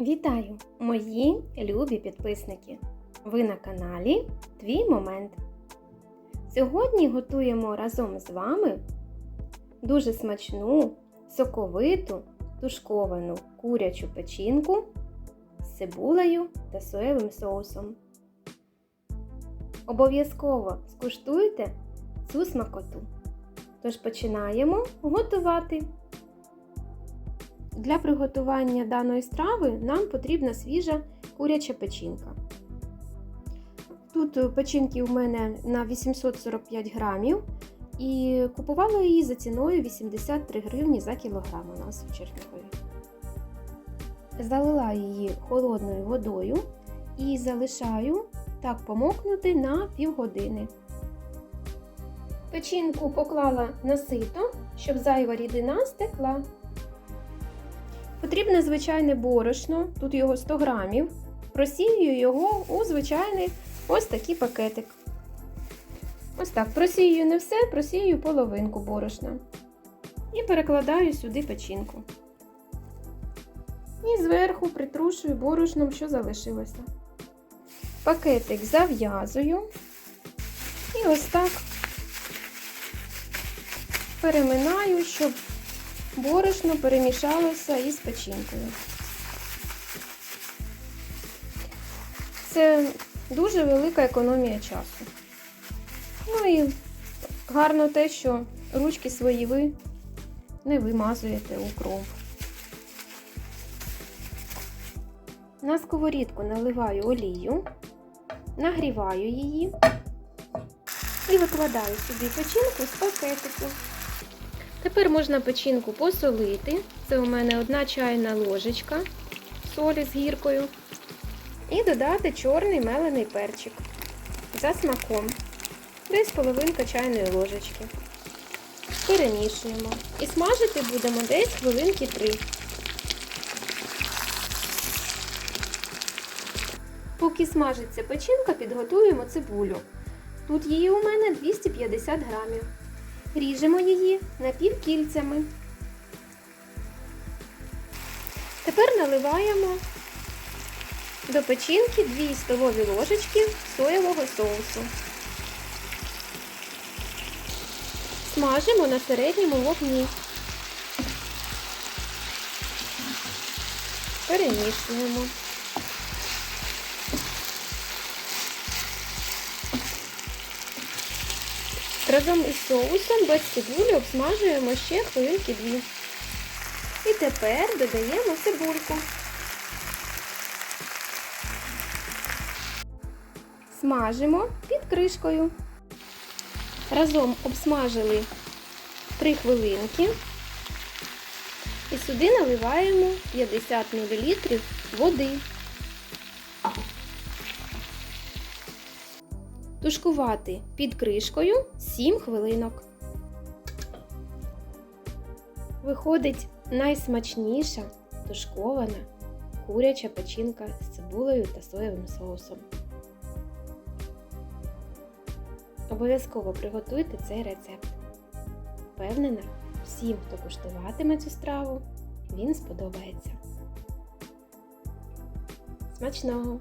Вітаю, мої любі підписники! Ви на каналі Твій Момент. Сьогодні готуємо разом з вами дуже смачну, соковиту, тушковану курячу печінку з цибулею та соєвим соусом. Обов'язково скуштуйте цю смакоту. Тож починаємо готувати. Для приготування даної страви нам потрібна свіжа куряча печінка. Тут печінки у мене на 845 грамів і купувала її за ціною 83 гривні за кілограм у нас у Чернігові. Залила її холодною водою і залишаю так помокнути на півгодини. Печінку поклала на сито, щоб зайва рідина стекла. Потрібне звичайне борошно, тут його 100 грамів. Просію його у звичайний ось такий пакетик. Ось так, просію не все, просію половинку борошна. І перекладаю сюди печінку. І зверху притрушую борошном, що залишилося. Пакетик зав'язую. І ось так переминаю, щоб борошно перемішалося із печінкою. Це дуже велика економія часу. Ну і гарно те, що ручки свої ви не вимазуєте у кров. На сковорідку наливаю олію, нагріваю її і викладаю сюди печінку з пакетику. Тепер можна печінку посолити. Це у мене одна чайна ложечка солі з гіркою. І додати чорний мелений перчик за смаком. Десь половинка чайної ложечки. Перемішуємо. І смажити будемо десь хвилинки 3. Поки смажиться печінка, підготуємо цибулю. Тут її у мене 250 грамів. Ріжемо її напівкільцями. Тепер наливаємо до печінки 2 столові ложечки соєвого соусу. Смажимо на середньому вогні. Перемішуємо. Разом із соусом без цибулі обсмажуємо ще хвилинки дві. І тепер додаємо цибульку. Смажимо під кришкою. Разом обсмажили 3 хвилинки. І сюди наливаємо 50 мл води. Тушкувати під кришкою 7 хвилинок. Виходить найсмачніша тушкована куряча печінка з цибулею та соєвим соусом. Обов'язково приготуйте цей рецепт. Впевнена, всім, хто куштуватиме цю страву, він сподобається. Смачного!